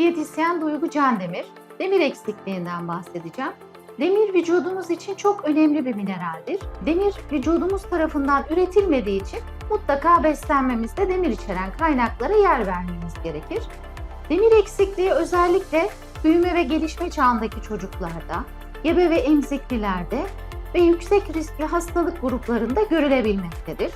Diyetisyen Duygu Candemir. Demir eksikliğinden bahsedeceğim. Demir vücudumuz için çok önemli bir mineraldir. Demir vücudumuz tarafından üretilmediği için mutlaka beslenmemizde demir içeren kaynaklara yer vermemiz gerekir. Demir eksikliği özellikle büyüme ve gelişme çağındaki çocuklarda, gebe ve emziklilerde ve yüksek riskli hastalık gruplarında görülebilmektedir.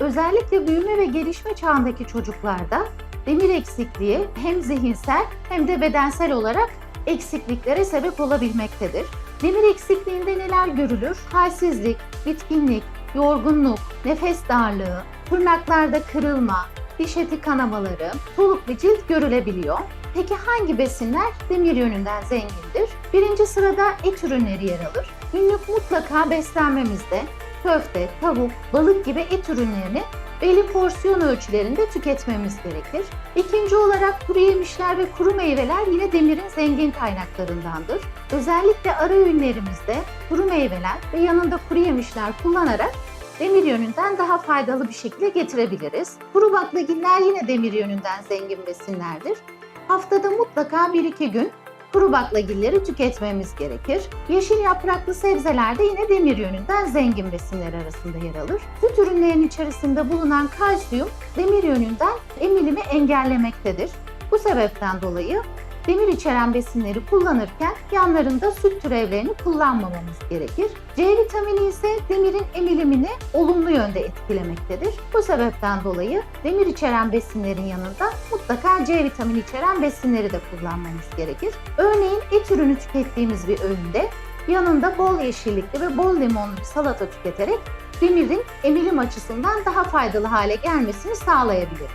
Özellikle büyüme ve gelişme çağındaki çocuklarda demir eksikliği hem zihinsel hem de bedensel olarak eksikliklere sebep olabilmektedir. Demir eksikliğinde neler görülür? Halsizlik, bitkinlik, yorgunluk, nefes darlığı, tırnaklarda kırılma, diş eti kanamaları, soluk ve cilt görülebiliyor. Peki hangi besinler demir yönünden zengindir? Birinci sırada et ürünleri yer alır. Günlük mutlaka beslenmemizde köfte, tavuk, balık gibi et ürünlerini belli porsiyon ölçülerinde tüketmemiz gerekir. İkinci olarak kuru yemişler ve kuru meyveler yine demirin zengin kaynaklarındandır. Özellikle ara öğünlerimizde kuru meyveler ve yanında kuru yemişler kullanarak demir yönünden daha faydalı bir şekilde getirebiliriz. Kuru baklagiller yine demir yönünden zengin besinlerdir. Haftada mutlaka 1-2 gün kuru baklagilleri tüketmemiz gerekir. Yeşil yapraklı sebzeler de yine demir yönünden zengin besinler arasında yer alır. Süt ürünlerinin içerisinde bulunan kalsiyum demir yönünden emilimi engellemektedir. Bu sebepten dolayı demir içeren besinleri kullanırken yanlarında süt türevlerini kullanmamamız gerekir. C vitamini ise demirin emilimini olumlu yönde etkilemektedir. Bu sebepten dolayı demir içeren besinlerin yanında mutlaka C vitamini içeren besinleri de kullanmamız gerekir. Örneğin et ürünü tükettiğimiz bir öğünde yanında bol yeşillikli ve bol limonlu salata tüketerek demirin emilim açısından daha faydalı hale gelmesini sağlayabiliriz.